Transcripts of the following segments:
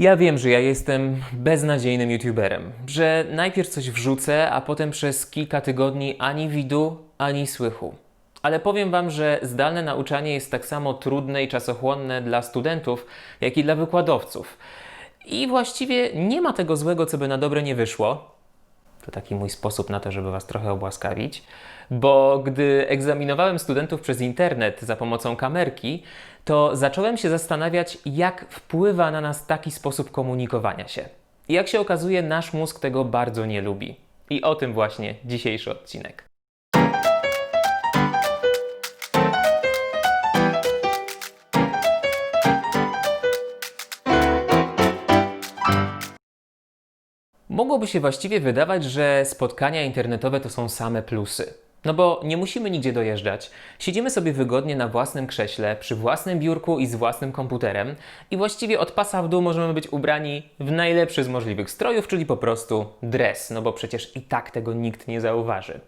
Ja wiem, że ja jestem beznadziejnym youtuberem, że najpierw coś wrzucę, a potem przez kilka tygodni ani widu, ani słychu. Ale powiem Wam, że zdalne nauczanie jest tak samo trudne i czasochłonne dla studentów, jak i dla wykładowców. I właściwie nie ma tego złego, co by na dobre nie wyszło. To taki mój sposób na to, żeby Was trochę obłaskawić. Bo gdy egzaminowałem studentów przez internet za pomocą kamerki, to zacząłem się zastanawiać, jak wpływa na nas taki sposób komunikowania się. I jak się okazuje, nasz mózg tego bardzo nie lubi. I o tym właśnie dzisiejszy odcinek. Mogłoby się właściwie wydawać, że spotkania internetowe to są same plusy. No bo nie musimy nigdzie dojeżdżać. Siedzimy sobie wygodnie na własnym krześle, przy własnym biurku i z własnym komputerem i właściwie od pasa w dół możemy być ubrani w najlepszy z możliwych strojów, czyli po prostu dres, no bo przecież i tak tego nikt nie zauważy.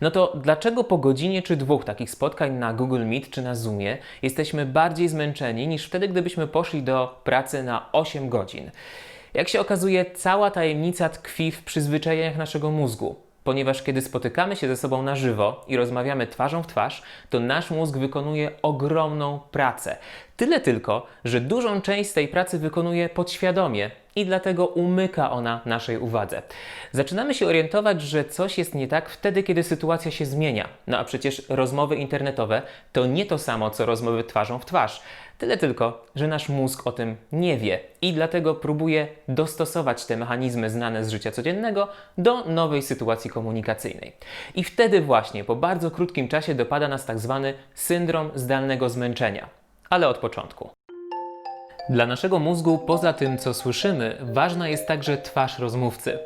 No to dlaczego po godzinie czy dwóch takich spotkań na Google Meet czy na Zoomie jesteśmy bardziej zmęczeni niż wtedy, gdybyśmy poszli do pracy na 8 godzin? Jak się okazuje, cała tajemnica tkwi w przyzwyczajeniach naszego mózgu. Ponieważ kiedy spotykamy się ze sobą na żywo i rozmawiamy twarzą w twarz, to nasz mózg wykonuje ogromną pracę. Tyle tylko, że dużą część tej pracy wykonuje podświadomie i dlatego umyka ona naszej uwadze. Zaczynamy się orientować, że coś jest nie tak wtedy, kiedy sytuacja się zmienia. No a przecież rozmowy internetowe to nie to samo, co rozmowy twarzą w twarz. Tyle tylko, że nasz mózg o tym nie wie i dlatego próbuje dostosować te mechanizmy znane z życia codziennego do nowej sytuacji komunikacyjnej. I wtedy właśnie po bardzo krótkim czasie dopada nas tak zwany syndrom zdalnego zmęczenia. Ale od początku. Dla naszego mózgu, poza tym co słyszymy, ważna jest także twarz rozmówcy.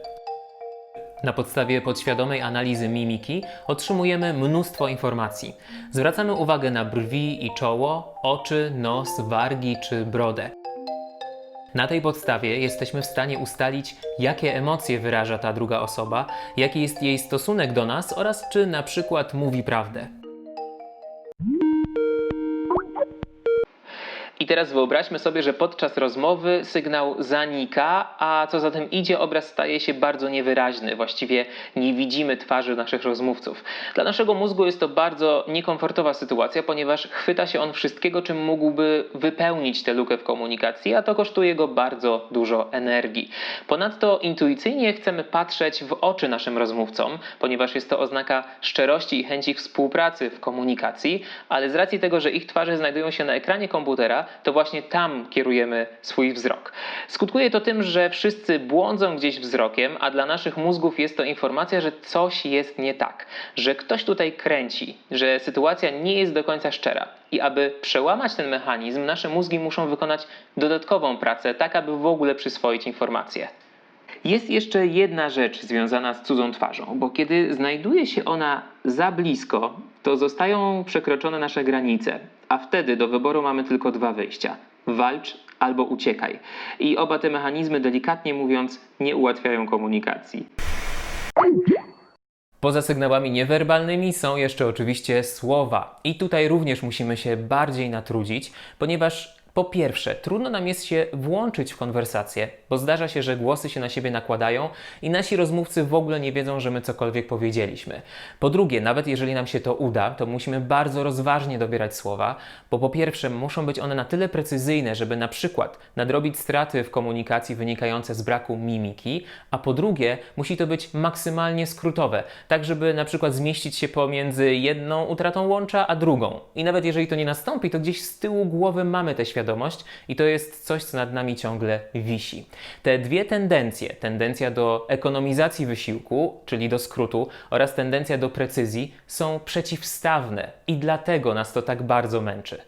Na podstawie podświadomej analizy mimiki otrzymujemy mnóstwo informacji. Zwracamy uwagę na brwi i czoło, oczy, nos, wargi czy brodę. Na tej podstawie jesteśmy w stanie ustalić, jakie emocje wyraża ta druga osoba, jaki jest jej stosunek do nas oraz czy na przykład mówi prawdę. I teraz wyobraźmy sobie, że podczas rozmowy sygnał zanika, a co za tym idzie, obraz staje się bardzo niewyraźny. Właściwie nie widzimy twarzy naszych rozmówców. Dla naszego mózgu jest to bardzo niekomfortowa sytuacja, ponieważ chwyta się on wszystkiego, czym mógłby wypełnić tę lukę w komunikacji, a to kosztuje go bardzo dużo energii. Ponadto intuicyjnie chcemy patrzeć w oczy naszym rozmówcom, ponieważ jest to oznaka szczerości i chęci współpracy w komunikacji, ale z racji tego, że ich twarze znajdują się na ekranie komputera, to właśnie tam kierujemy swój wzrok. Skutkuje to tym, że wszyscy błądzą gdzieś wzrokiem, a dla naszych mózgów jest to informacja, że coś jest nie tak, że ktoś tutaj kręci, że sytuacja nie jest do końca szczera. I aby przełamać ten mechanizm, nasze mózgi muszą wykonać dodatkową pracę, tak aby w ogóle przyswoić informację. Jest jeszcze jedna rzecz związana z cudzą twarzą, bo kiedy znajduje się ona za blisko, to zostają przekroczone nasze granice, a wtedy do wyboru mamy tylko dwa wyjścia: walcz albo uciekaj. I oba te mechanizmy, delikatnie mówiąc, nie ułatwiają komunikacji. Poza sygnałami niewerbalnymi są jeszcze oczywiście słowa. I tutaj również musimy się bardziej natrudzić, ponieważ po pierwsze, trudno nam jest się włączyć w konwersację, bo zdarza się, że głosy się na siebie nakładają i nasi rozmówcy w ogóle nie wiedzą, że my cokolwiek powiedzieliśmy. Po drugie, nawet jeżeli nam się to uda, to musimy bardzo rozważnie dobierać słowa, bo po pierwsze, muszą być one na tyle precyzyjne, żeby na przykład nadrobić straty w komunikacji wynikające z braku mimiki, a po drugie, musi to być maksymalnie skrótowe, tak żeby na przykład zmieścić się pomiędzy jedną utratą łącza a drugą. I nawet jeżeli to nie nastąpi, to gdzieś z tyłu głowy mamy tę świadomość i to jest coś, co nad nami ciągle wisi. Te dwie tendencje, tendencja do ekonomizacji wysiłku, czyli do skrótu, oraz tendencja do precyzji, są przeciwstawne i dlatego nas to tak bardzo męczy.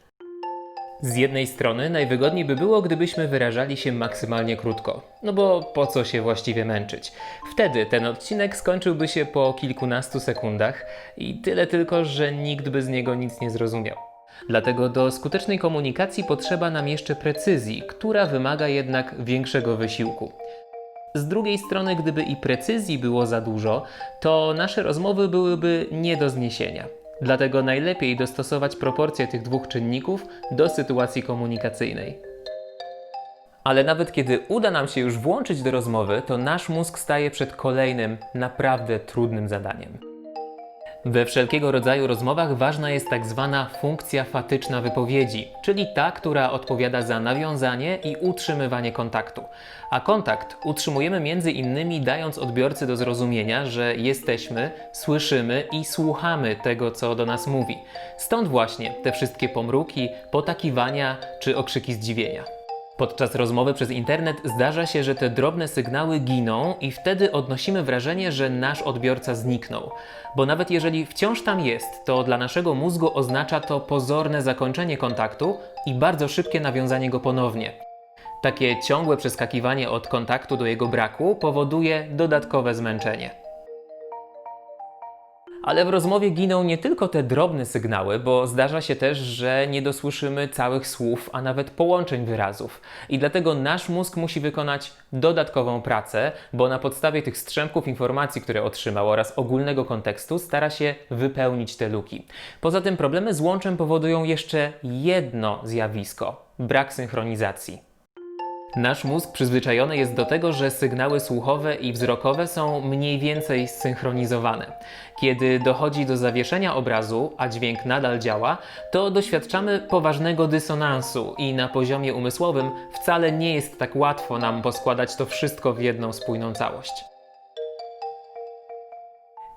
Z jednej strony najwygodniej by było, gdybyśmy wyrażali się maksymalnie krótko. No bo po co się właściwie męczyć? Wtedy ten odcinek skończyłby się po kilkunastu sekundach i tyle tylko, że nikt by z niego nic nie zrozumiał. Dlatego do skutecznej komunikacji potrzeba nam jeszcze precyzji, która wymaga jednak większego wysiłku. Z drugiej strony, gdyby i precyzji było za dużo, to nasze rozmowy byłyby nie do zniesienia. Dlatego najlepiej dostosować proporcje tych dwóch czynników do sytuacji komunikacyjnej. Ale nawet kiedy uda nam się już włączyć do rozmowy, to nasz mózg staje przed kolejnym, naprawdę trudnym zadaniem. We wszelkiego rodzaju rozmowach ważna jest tak zwana funkcja fatyczna wypowiedzi, czyli ta, która odpowiada za nawiązanie i utrzymywanie kontaktu. A kontakt utrzymujemy między innymi dając odbiorcy do zrozumienia, że jesteśmy, słyszymy i słuchamy tego, co do nas mówi. Stąd właśnie te wszystkie pomruki, potakiwania czy okrzyki zdziwienia. Podczas rozmowy przez internet zdarza się, że te drobne sygnały giną i wtedy odnosimy wrażenie, że nasz odbiorca zniknął. Bo nawet jeżeli wciąż tam jest, to dla naszego mózgu oznacza to pozorne zakończenie kontaktu i bardzo szybkie nawiązanie go ponownie. Takie ciągłe przeskakiwanie od kontaktu do jego braku powoduje dodatkowe zmęczenie. Ale w rozmowie giną nie tylko te drobne sygnały, bo zdarza się też, że nie dosłyszymy całych słów, a nawet połączeń wyrazów. I dlatego nasz mózg musi wykonać dodatkową pracę, bo na podstawie tych strzępków informacji, które otrzymał oraz ogólnego kontekstu, stara się wypełnić te luki. Poza tym problemy z łączem powodują jeszcze jedno zjawisko brak synchronizacji. Nasz mózg przyzwyczajony jest do tego, że sygnały słuchowe i wzrokowe są mniej więcej zsynchronizowane. Kiedy dochodzi do zawieszenia obrazu, a dźwięk nadal działa, to doświadczamy poważnego dysonansu i na poziomie umysłowym wcale nie jest tak łatwo nam poskładać to wszystko w jedną spójną całość.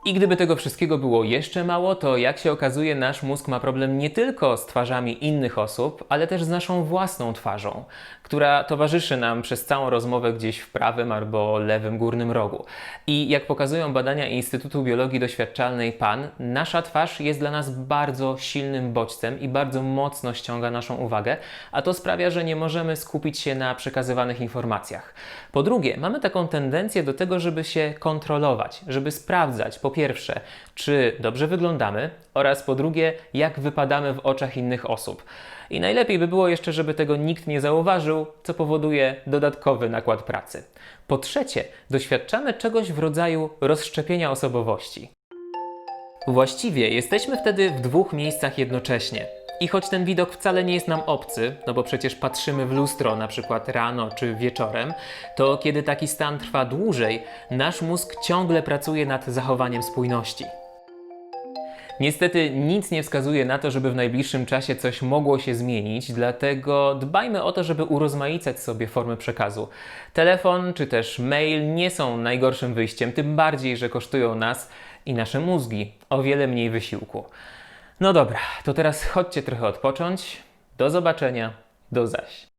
I gdyby tego wszystkiego było jeszcze mało, to jak się okazuje, nasz mózg ma problem nie tylko z twarzami innych osób, ale też z naszą własną twarzą, która towarzyszy nam przez całą rozmowę gdzieś w prawym albo lewym górnym rogu. I jak pokazują badania Instytutu Biologii Doświadczalnej PAN, nasza twarz jest dla nas bardzo silnym bodźcem i bardzo mocno ściąga naszą uwagę, a to sprawia, że nie możemy skupić się na przekazywanych informacjach. Po drugie, mamy taką tendencję do tego, żeby się kontrolować, żeby sprawdzać, po pierwsze, czy dobrze wyglądamy, oraz po drugie, jak wypadamy w oczach innych osób. I najlepiej by było jeszcze, żeby tego nikt nie zauważył, co powoduje dodatkowy nakład pracy. Po trzecie, doświadczamy czegoś w rodzaju rozszczepienia osobowości. Właściwie jesteśmy wtedy w dwóch miejscach jednocześnie. I choć ten widok wcale nie jest nam obcy, no bo przecież patrzymy w lustro na przykład rano czy wieczorem, to kiedy taki stan trwa dłużej, nasz mózg ciągle pracuje nad zachowaniem spójności. Niestety nic nie wskazuje na to, żeby w najbliższym czasie coś mogło się zmienić, dlatego dbajmy o to, żeby urozmaicać sobie formy przekazu. Telefon czy też mail nie są najgorszym wyjściem, tym bardziej, że kosztują nas i nasze mózgi o wiele mniej wysiłku. No dobra, to teraz chodźcie trochę odpocząć. Do zobaczenia, do zaś.